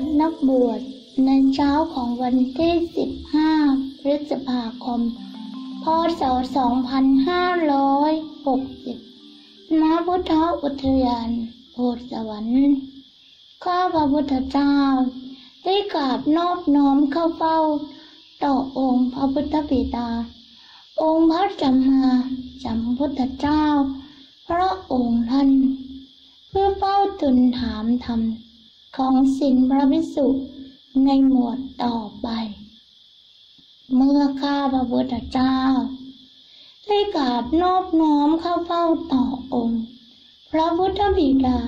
รับนักบวชในเช้าของวันที่ 15 พฤษภาคม พศ 2560ณพุทธอุทยานโพธิสวรรค์ ข้าพระพุทธเจ้า ได้กราบนอบน้อมเข้าเฝ้า ต่อองค์พระพุทธบิดา องค์พระสัมมาสัมพุทธเจ้า พระองค์ท่าน เพื่อเฝ้าทูลถามธรรม ของสินพระวิสุในหมวดต่อไป เมื่อข้าพระพุทธเจ้า ได้กราบนอบน้อมเข้าเฝ้าต่อองค์ พระพุทธบิดา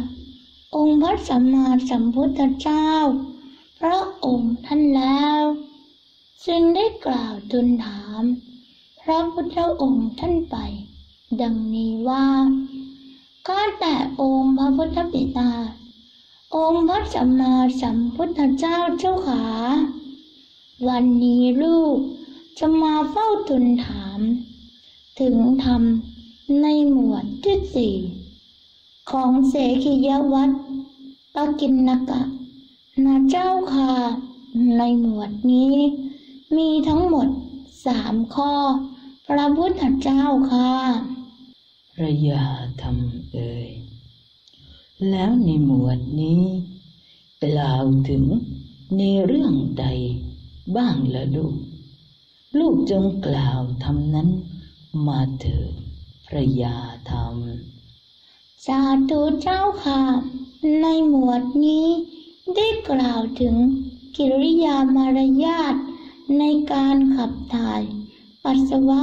องค์พระสัมมาสัมพุทธเจ้า พระองค์ท่านแล้วจึงได้กล่าวทูลถาม พระพุทธองค์ท่านไป ดังนี้ว่าข้าแต่องค์พระพุทธบิดา องค์พระสัมมาสัมพุทธเจ้าเจ้าขา วันนี้ลูกจะมาเฝ้าทูลถาม ถึงธรรมในหมวดที่สี่ของเสขียวัตรปกินนกะนะเจ้าค่ะ ในหมวดนี้ มีทั้งหมดสามข้อ พระพุทธเจ้าค่ะ พระยาธรรมเอ่ย แล้วในหมวดนี้ กล่าวถึงในเรื่องใดบ้างละลูก ลูกจงกล่าวทำนั้นมาเถิดพระยาธรรม สาธุเจ้าค่ะ ในหมวดนี้ได้กล่าวถึงกิริยามารยาทในการขับถ่าย ปัสสาวะ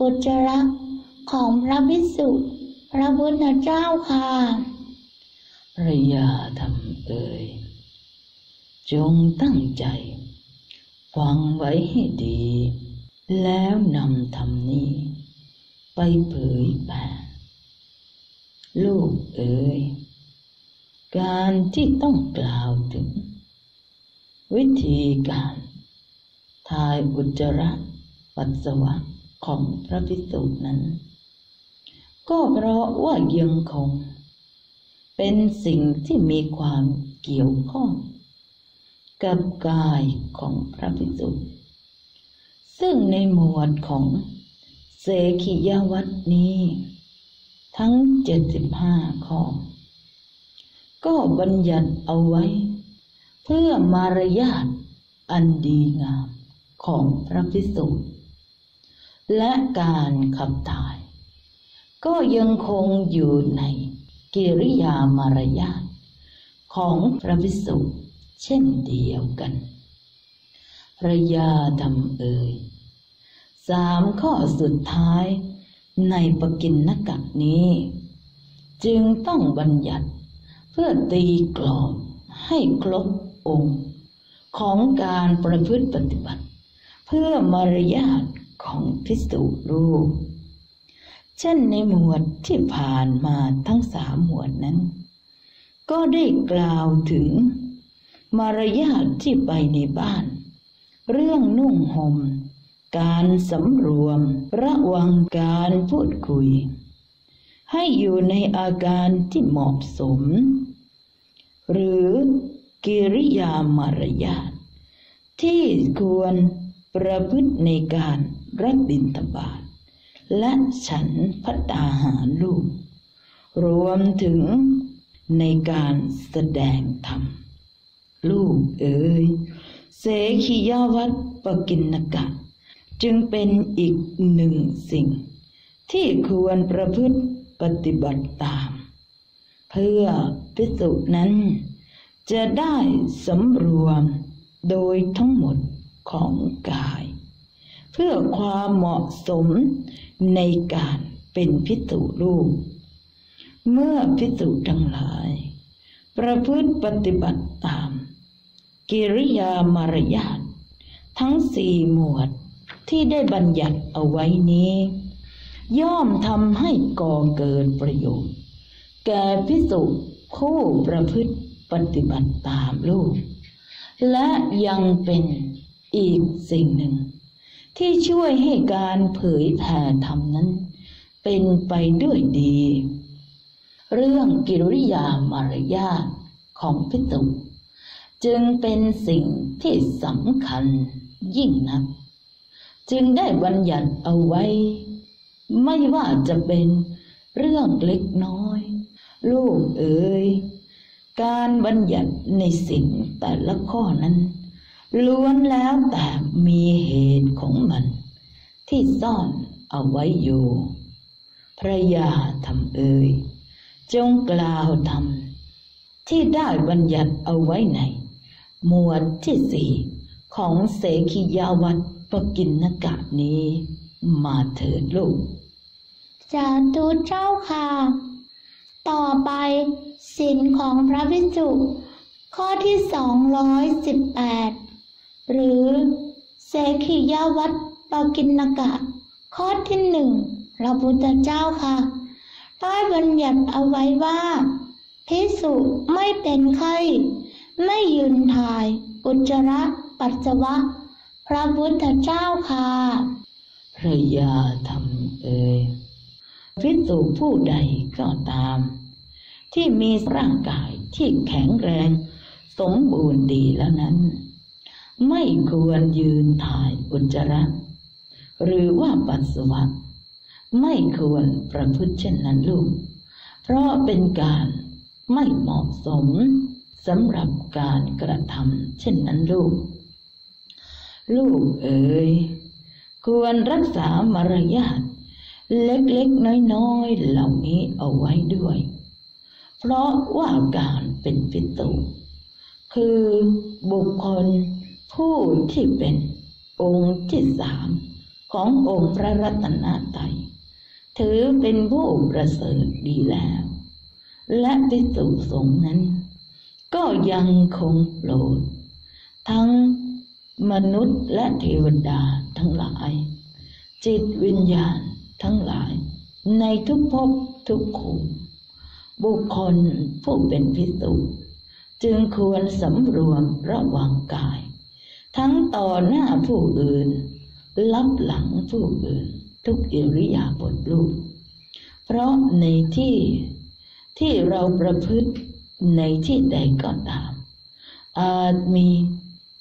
อุจจาระของพระภิกษุพระพุทธเจ้าค่ะ ระยาธรรมเอ่ยจงตั้งใจ ฟังไว้ให้ดี แล้วนำธรรมนี้ ไปเผยแผ่ลูกเอ๋ยการที่ต้องกล่าวถึง วิธีการทายอุจจาระปัสสาวะของพระภิกษุนั้น ก็เพราะว่ายังคง เป็นสิ่งที่มีความเกี่ยวข้อง กับกายของพระภิกษุซึ่งในหมวดของเสขียวัตนี้ ทั้งเจ็ดสิบห้าข้อ ก็บัญญัติเอาไว้ เพื่อมารยาทอันดีงามของพระภิกษุและการขับถ่าย ก็ยังคงอยู่ใน กิริยามารยาทของพระภิกษุเช่นเดียวกันพระยาดำเอ่ยสามข้อสุดท้ายในปกินนกะนี้ จึงต้องบัญญัติเพื่อตีกรอบให้ครบองค์ ของการประพฤติปฏิบัติ เพื่อมารยาทของพิสุรูป เช่นในหมวดที่ผ่านมาทั้งสามหมวดนั้น ก็ได้กล่าวถึง มารยาทที่ไปในบ้าน เรื่องนุ่งหม่มการสำรวมระวังการพูดคุย ให้อยู่ในอาการที่เหมาะสม หรือกิริยามารยาทที่ควรประพฤติในการรับบิณฑบาต และฉันพัตตาหารลูก รวมถึงในการแสดงธรรม ลูกเอ๋ยเสขียวัตปกินนกะ จึงเป็นอีกหนึ่งสิ่ง ที่ควรประพฤติปฏิบัติตาม เพื่อพิสุนั้น จะได้สำรวมโดยทั้งหมดของกาย เพื่อความเหมาะสม ในการเป็นพิสุรูป เมื่อพิสุทั้งหลาย ประพฤติปฏิบัติตาม กิริยามารยาททั้งสี่หมวดที่ได้บัญญัติเอาไว้นี้ ย่อมทำให้ก่อเกิดประโยชน์ แก่พิสุผู้ประพฤติปฏิบัติตามลูก และยังเป็นอีกสิ่งหนึ่ง ที่ช่วยให้การเผยแผ่ธรรมนั้น เป็นไปด้วยดี เรื่องกิริยามารยาทของพิสุจึงเป็นสิ่งที่สำคัญยิ่งนัก จึงได้บัญญัติเอาไว้ ไม่ว่าจะเป็นเรื่องเล็กน้อย ลูกเอ๋ยการบัญญัติในสิ่งแต่ละข้อนั้น ล้วนแล้วแต่มีเหตุของมัน ที่ซ่อนเอาไว้อยู่ พระยาทำเอ่ยจงกล่าวทำที่ได้บัญญัติเอาไว้ใน หมวดที่สี่ของเสขียาวัตปกินนกะนี้ มาเถิดลูกจาตุเจ้าค่ะ ต่อไปสินของพระวิจุข้อที่สองร้อยสิบแปด หรือเสขียวัตปกินนกะ ข้อที่หนึ่งพระพุทธเจ้าค่ะได้บัญญัติเอาไว้ว่าพิสุไม่เป็นไข้ ไม่ยืนถ่าย อุจจาระปัสสาวะ พระพุทธเจ้าค่ะพระยาทำเอ่ยพิสูจผู้ใดก็ตาม ที่มีร่างกายที่แข็งแรง สมบูรณ์ดีแล้วนั้น ไม่ควรยืนถ่ายอุจจาระ หรือว่าปัสสาวะ ไม่ควรประพฤติเช่นนั้นลูก เพราะเป็นการไม่เหมาะสมสำหรับการกระทำเช่นนั้นลูก ลูกเอ๋ยควรรักษามารยาทเล็กๆ น้อยๆ เหล่านี้เอาไว้ด้วย เพราะว่าการเป็นปิตุคือบุคคล ผู้ที่เป็นองค์ที่สามขององค์พระรัตนตรัยถือเป็นผู้ประเสริฐดีแล้ว และปิตุสงนั้น ก็ยังคงโปรด ทั้งมนุษย์และเทวดาทั้งหลาย จิตวิญญาณทั้งหลาย ในทุกภพทุกขุมบุคคลผู้เป็นพิสุจึงควรสำรวมระวังกาย ทั้งต่อหน้าผู้อื่นลับหลังผู้อื่น ทุกอิริยาบถลูก เพราะในที่ที่เราประพฤติในที่ใดก็ตาม อาจมี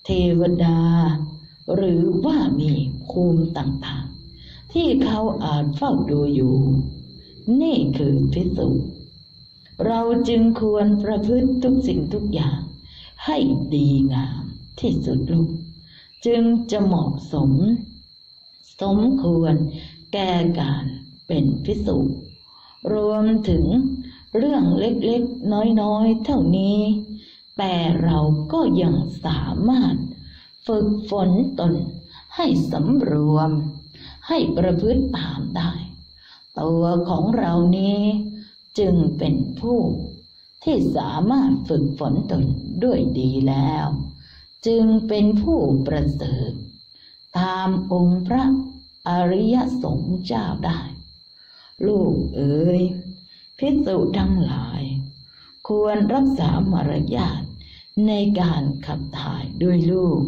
เทวดา หรือว่ามีภูมิต่างๆ ที่เขาอาจเฝ้าดูอยู่ นี่คือพิสุเราจึงควรประพฤติทุกสิ่งทุกอย่างให้ดีงามที่สุดลูก จึงจะเหมาะสม สมควรแก่การเป็นพิสุรวมถึงเรื่องเล็กๆ น้อยๆ เท่านี้ แต่เราก็ยังสามารถฝึกฝนตนให้สำรวม ให้ประพฤติตามได้ ตัวของเรานี้จึงเป็นผู้ที่สามารถฝึกฝนตนด้วยดีแล้ว จึงเป็นผู้ประเสริฐตามองค์พระอริยสงฆ์เจ้าได้ ลูกเอ๋ยพิสุทั้งหลาย ควรรักษามารยาทในการขับถ่ายด้วยลูก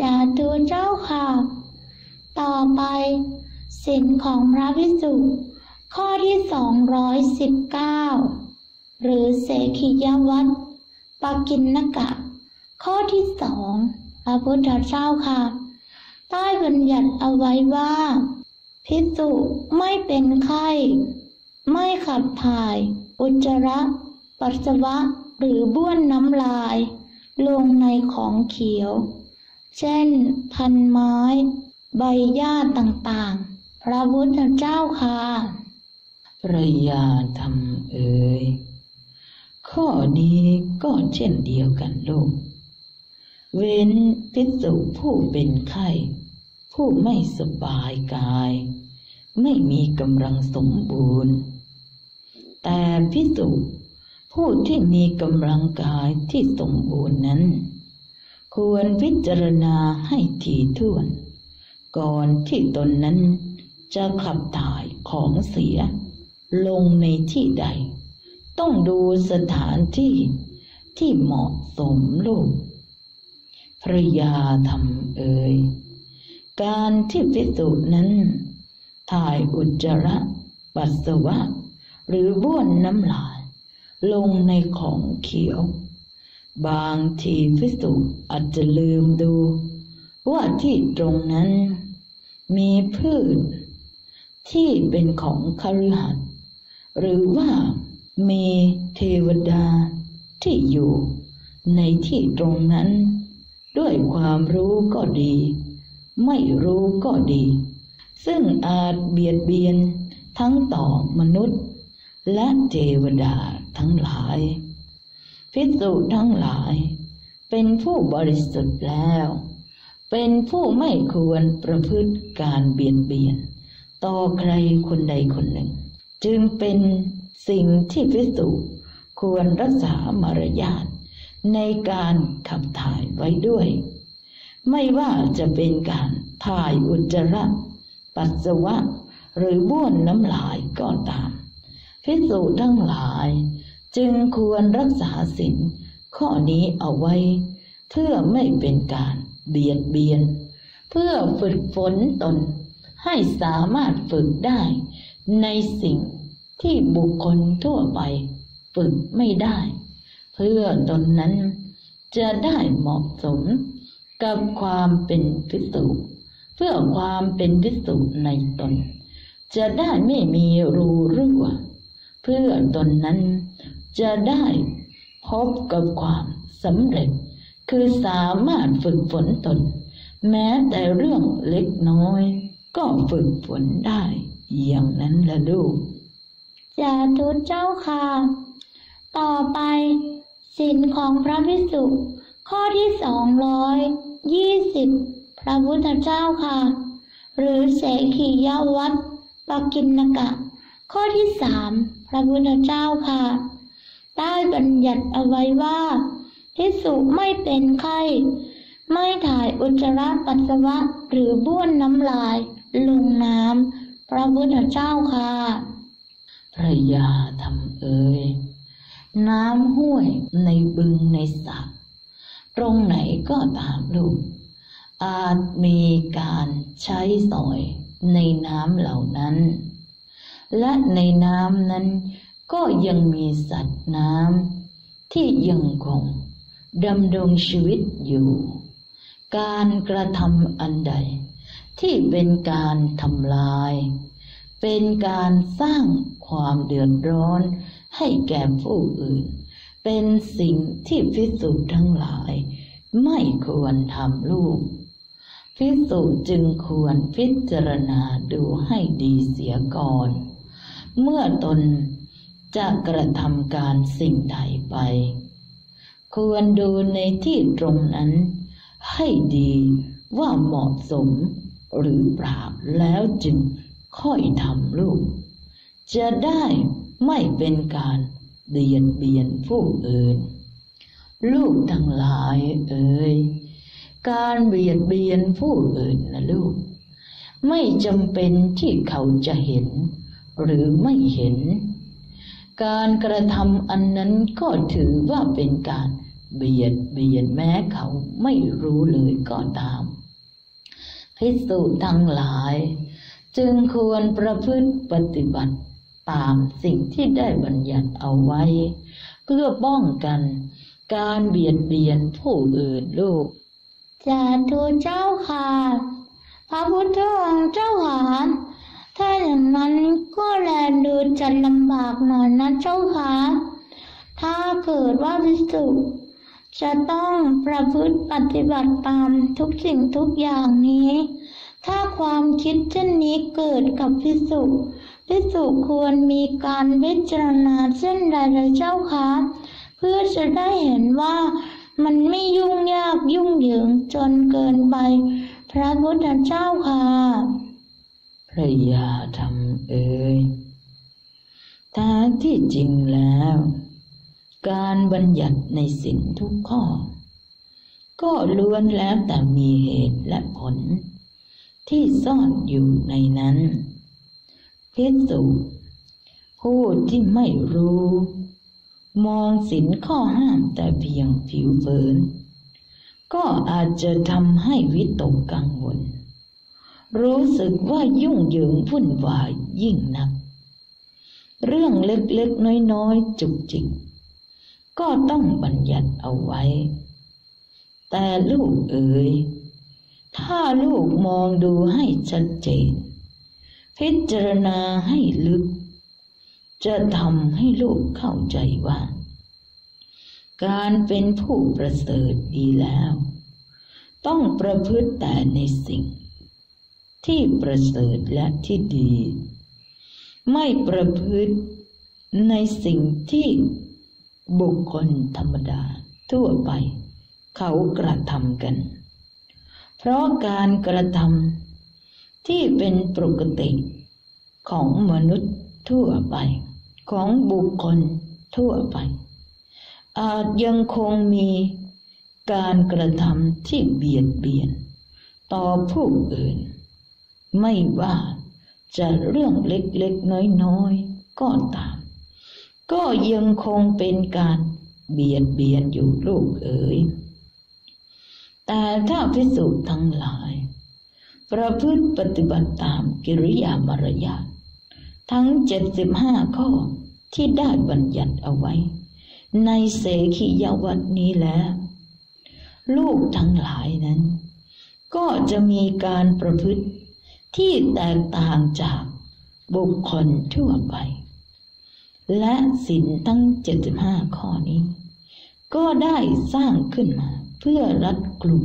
จาตุเจ้าค่ะ ต่อไปสินของพระพิสุข้อที่สองร้อยสิบเก้าหรือเสขียวัตปกินนกะ ข้อที่สองพระพุทธเจ้าค่ะ ใต้บัญญัติเอาไว้ว่า พิสุไม่เป็นไข้ ไม่ขับถ่าย อุจจาระ ปัสสาวะ หรือบ้วนน้ำลาย ลงในของเขียว เช่น พันไม้ ใบหญ้าต่างๆ พระพุทธเจ้าค่ะพระยาทำเอ่ยข้อนี้ก็เช่นเดียวกันลูก เว้นพิสุผู้เป็นไข้ ผู้ไม่สบายกาย ไม่มีกำลังสมบูรณ์ แต่พิสุผู้ที่มีกำลังกายที่สมบูรณ์นั้น ควรพิจารณาให้ถี่ถ้วน ก่อนที่ตนนั้นจะขับถ่ายของเสีย ลงในที่ใด ต้องดูสถานที่ที่เหมาะสมลูก รยาทำเอ่ยการที่พิสูจน์นั้น ถ่ายอุจจาระ ปัสสาวะ หรือบ้วนน้ำลาย ลงในของเขียว บางทีพิสุอาจจะลืมดู ว่าที่ตรงนั้น มีพืชที่เป็นของคฤหัสถ์หรือว่ามีเทวดาที่อยู่ในที่ตรงนั้น ด้วยความรู้ก็ดี ไม่รู้ก็ดี ซึ่งอาจเบียดเบียนทั้งต่อมนุษย์ และเทวดาทั้งหลาย พิสุทั้งหลาย เป็นผู้บริสุทธิ์แล้ว เป็นผู้ไม่ควรประพฤติการเบียดเบียน ต่อใครคนใดคนหนึ่ง จึงเป็นสิ่งที่พิสุควรรักษามารยาท ในการขับถ่ายไว้ด้วย ไม่ว่าจะเป็นการถ่ายอุจจาระ ปัสสาวะ หรือบ้วนน้ำลายก็ตามพิสูจน์ทั้งหลาย จึงควรรักษาศีลข้อนี้เอาไว้ เพื่อไม่เป็นการเบียดเบียน เพื่อฝึกฝนตน ให้สามารถฝึกได้ ในสิ่งที่บุคคลทั่วไปฝึกไม่ได้ เพื่อตนนั้นจะได้เหมาะสมกับความเป็นพิสุเพื่อความเป็นพิสุในตน จะได้ไม่มีรูรั่วเพื่อตนนั้นจะได้พบกับความสำเร็จ คือสามารถฝึกฝนตน แม้แต่เรื่องเล็กน้อย ก็ฝึกฝนได้ อย่างนั้นละลูกสาธุเจ้าค่ะ ต่อไป ศีลของพระภิกษุข้อที่สองร้อยยี่สิบพระพุทธเจ้าค่ะ หรือเสขียวัตปกินนกะ ข้อที่สามพระพุทธเจ้าค่ะ ได้บัญญัติเอาไว้ว่าภิกษุไม่เป็นไข้ ไม่ถ่ายอุจจาระปัสสาวะหรือบ้วนน้ำลาย ลงน้ำพระพุทธเจ้าค่ะพระยาทำเอ่ย น้ำห้วยในบึงในสระตรงไหนก็ตามลูกอาจมีการใช้สอยในน้ำเหล่านั้น และในน้ำนั้นก็ยังมีสัตว์น้ำที่ยังคงดำรงชีวิตอยู่ การกระทำอันใด ที่เป็นการทำลาย เป็นการสร้างความเดือดร้อน ให้แก่ผู้อื่น เป็นสิ่งที่พิสูจน์ทั้งหลาย ไม่ควรทำลูกพิสูจน์จึงควรพิจารณาดูให้ดีเสียก่อน เมื่อตนจะกระทำการสิ่งใดไป ควรดูในที่ตรงนั้น ให้ดีว่าเหมาะสมหรือเปล่าแล้วจึงค่อยทำลูก จะได้ ไม่เป็นการเบียดเบียนผู้อื่น ลูกทั้งหลายเอ่ยการเบียดเบียนผู้อื่นนะลูก ไม่จำเป็นที่เขาจะเห็น หรือไม่เห็น การกระทำอันนั้นก็ถือว่าเป็นการเบียดเบียนแม้เขาไม่รู้เลยก็ตามพิสูจน์ทั้งหลาย จึงควรประพฤติปฏิบัติ ตามสิ่งที่ได้บัญญัติเอาไว้ เพื่อป้องกันการเบียดเบียนผู้อื่นลูกสาธุเจ้าค่ะ พระพุทธองค์เจ้าค่ะถ้าอย่างนั้นก็แลดูจะลำบากหน่อยนะเจ้าค่ะ ถ้าเกิดว่าพิสุจะต้องประพฤติปฏิบัติตามทุกสิ่งทุกอย่างนี้ ถ้าความคิดเช่นนี้เกิดกับพิสุ พิสุควรมีการพิจารณาเช่นใดเลยเจ้าคะเพื่อจะได้เห็นว่ามันไม่ยุ่งยากยุ่งเหยิงจนเกินไป พระพุทธเจ้าค่ะพระยาทำเอ่ยแท้ที่จริงแล้ว การบัญญัติในสิ่งทุกข้อ ก็ล้วนแล้วแต่มีเหตุและผล ที่ซ่อนอยู่ในนั้น พิสุผู้ที่ไม่รู้ มองสินข้อห้ามแต่เพียงผิวเผิน ก็อาจจะทำให้วิตกกังวล รู้สึกว่ายุ่งเหยิงวุ่นวายยิ่งนัก เรื่องเล็กๆน้อยๆจุกจิกก็ต้องบัญญัติเอาไว้ แต่ลูกเอ๋ย ถ้าลูกมองดูให้ชัดเจน พิจารณาให้ลึก จะทำให้ลูกเข้าใจว่า การเป็นผู้ประเสริฐดีแล้ว ต้องประพฤติแต่ในสิ่ง ที่ประเสริฐและที่ดี ไม่ประพฤติในสิ่งที่บุคคลธรรมดาทั่วไป เขากระทำกัน เพราะการกระทำ ที่เป็นปกติของมนุษย์ทั่วไป ของบุคคลทั่วไป อาจยังคงมีการกระทำที่เบียดเบียน ต่อผู้อื่น ไม่ว่าจะเรื่องเล็กๆน้อยๆก็ตาม ก็ยังคงเป็นการเบียดเบียนอยู่ลูกเอ๋ยแต่ถ้าพิสูจน์ทั้งหลาย ประพฤติปฏิบัติตามกิริยามารยาททั้งเจ็ดสิบห้าข้อที่ได้บัญญัติเอาไว้ ในเสขียวัตนี้แล้ว ลูกทั้งหลายนั้น ก็จะมีการประพฤติที่แตกต่างจากบุคคลทั่วไป และสินทั้งเจ็ดสิบห้าข้อนี้ ก็ได้สร้างขึ้นมาเพื่อรัดกลุ่ม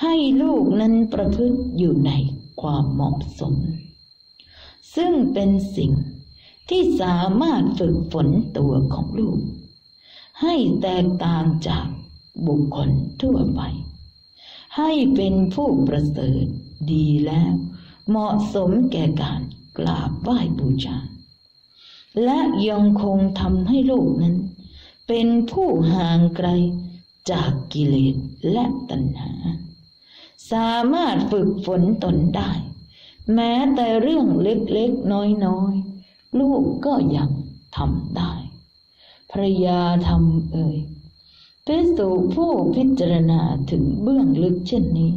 ให้ลูกนั้นประพฤติอยู่ในความเหมาะสม ซึ่งเป็นสิ่งที่สามารถฝึกฝนตัวของลูก ให้แตกต่างจากบุคคลทั่วไป ให้เป็นผู้ประเสริฐดีแล้ว เหมาะสมแก่การกราบไหว้บูชา และยังคงทำให้ลูกนั้น เป็นผู้ห่างไกลจากกิเลสและตัณหา สามารถฝึกฝนตนได้ แม้แต่เรื่องเล็กๆน้อยๆ ลูกก็ยังทำได้ภรยาทำเอ่ยพิสูผู้พิจารณาถึงเบื้องลึกเช่นนี้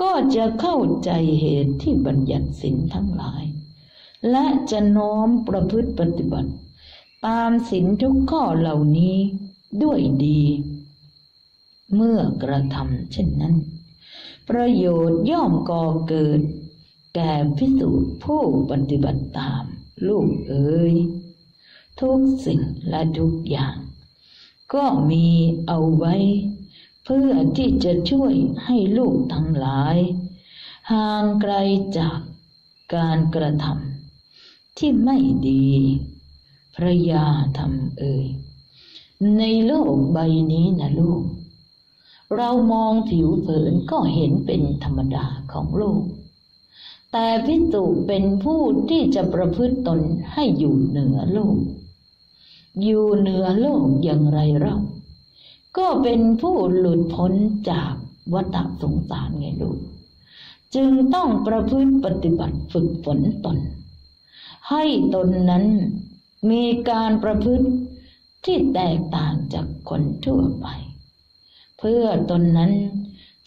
ก็จะเข้าใจเหตุที่บัญญัติสินทั้งหลาย และจะน้อมประพฤติปฏิบัติ ตามสินทุกข้อเหล่านี้ด้วยดี เมื่อกระทำเช่นนั้น ประโยชน์ย่อมก่อเกิด แก่พิสูจน์ผู้ปฏิบัติตาม ลูกเอ๋ยทุกสิ่งและทุกอย่าง ก็มีเอาไว้ เพื่อที่จะช่วยให้ลูกทั้งหลาย ห่างไกลจากการกระทำที่ไม่ดี พระยาทำเอ่ยในโลกใบนี้นะลูก เรามองผิวเผินก็เห็นเป็นธรรมดาของโลก แต่พิสุเป็นผู้ที่จะประพฤติตนให้อยู่เหนือโลก อยู่เหนือโลกอย่างไรเราก็เป็นผู้หลุดพ้นจากวัฏสงสารไงลูก จึงต้องประพฤติปฏิบัติฝึกฝนตน ให้ตนนั้นมีการประพฤติที่แตกต่างจากคนทั่วไป เพื่อตนนั้น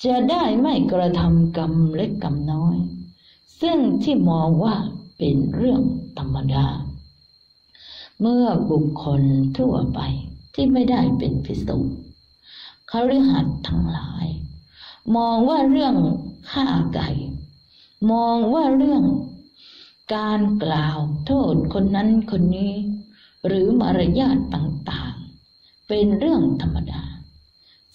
จะได้ไม่กระทำกรรมเล็กกรรมน้อย ซึ่งที่มองว่าเป็นเรื่องธรรมดา เมื่อบุคคลทั่วไปที่ไม่ได้เป็นพิสุคฤหัสทั้งหลาย มองว่าเรื่องฆ่าไก่ มองว่าเรื่องการกล่าวโทษคนนั้นคนนี้ หรือมารยาทต่างๆ เป็นเรื่องธรรมดา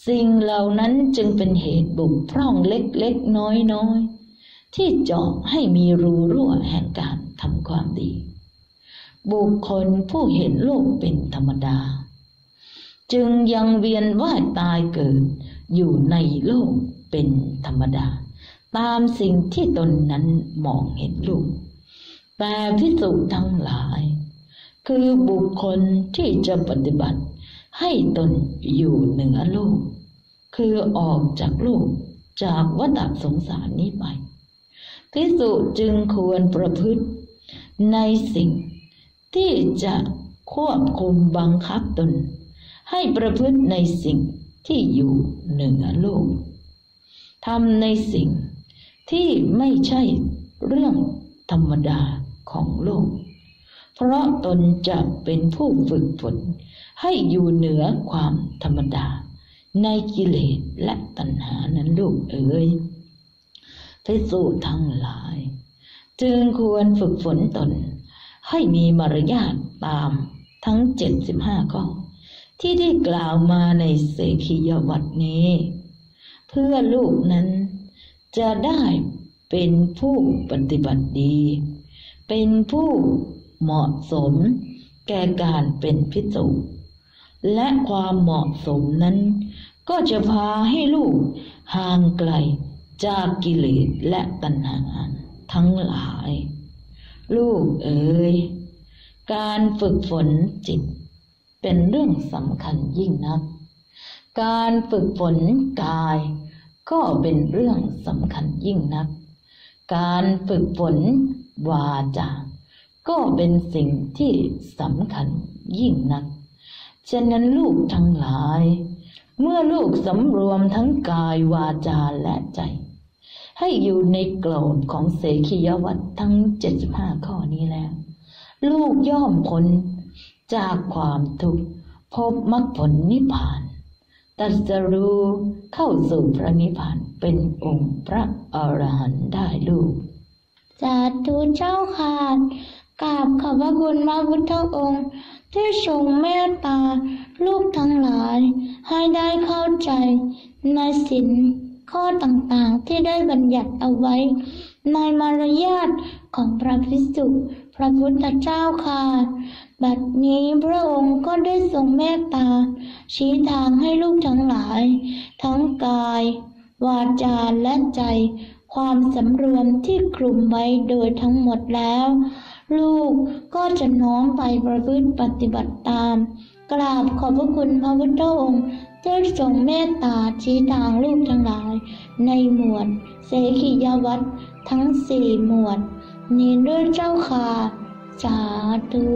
สิ่งเหล่านั้นจึงเป็นเหตุบุกพร่องเล็กๆน้อยๆ ที่เจาะให้มีรูรั่วแห่งการทำความดี บุคคลผู้เห็นโลกเป็นธรรมดา จึงยังเวียนว่ายตายเกิดอยู่ในโลกเป็นธรรมดา ตามสิ่งที่ตนนั้นมองเห็นลูกแต่พิสุทั้งหลาย คือบุคคลที่จะปฏิบัติ ให้ตนอยู่เหนือโลก คือออกจากโลกจากวัฏสงสารนี้ไปพิสุจึงควรประพฤติ ในสิ่งที่จะควบคุมบังคับตน ให้ประพฤติในสิ่งที่อยู่เหนือโลกทำในสิ่งที่ไม่ใช่เรื่องธรรมดาของโลก เพราะตนจะเป็นผู้ฝึกฝน ให้อยู่เหนือความธรรมดา ในกิเลสและตัณหานั้นลูกเอ๋ยพิสูจทั้งหลาย จึงควรฝึกฝนตน ให้มีมารยาทตามทั้งเจ็ดสิบห้าข้อที่ได้กล่าวมาในเสขียวัตนี้ เพื่อลูกนั้นจะได้เป็นผู้ปฏิบัติดี เป็นผู้เหมาะสมแก่การเป็นพิสูจน์ และความเหมาะสมนั้น ก็จะพาให้ลูกห่างไกลจากกิเลสและตัณหาทั้งหลาย ลูกเอ๋ยการฝึกฝนจิต เป็นเรื่องสำคัญยิ่งนัก การฝึกฝนกาย ก็เป็นเรื่องสำคัญยิ่งนัก การฝึกฝนวาจาก็เป็นสิ่งที่สำคัญยิ่งนัก ฉะนั้นลูกทั้งหลาย เมื่อลูกสำรวมทั้งกายวาจาและใจ ให้อยู่ในกลอบของเสขียวัตทั้งเจ็ดสิบห้าข้อนี้แล้ว ลูกย่อมพ้นจากความทุกข์พบมรรคผลนิพพานตัสรู้เข้าสู่พระนิพพานเป็นองค์พระอรหันต์ได้ลูก สาธุเจ้าค่ะ กราบขอบพระคุณพระพุทธองค์ ที่ทรงเมตตาลูกทั้งหลาย ให้ได้เข้าใจ ในสินข้อต่างๆที่ได้บัญญัติเอาไว้ ในมารยาทของพระพิสุพระพุทธเจ้าค่ะ บัดนี้พระองค์ก็ได้ทรงเมตตา ชี้ทางให้ลูกทั้งหลาย ทั้งกาย วาจาและใจ ความสำรวมที่คลุมไว้โดยทั้งหมดแล้ว ลูกก็จะน้อมไปประพฤติปฏิบัติตาม กราบขอบพระคุณพระพุทธองค์ที่ทรงเมตตาชี้ทางลูกทั้งหลาย ในหมวดเสขียวัตรทั้งสี่หมวด นี้ด้วยเจ้าค่ะสาธุ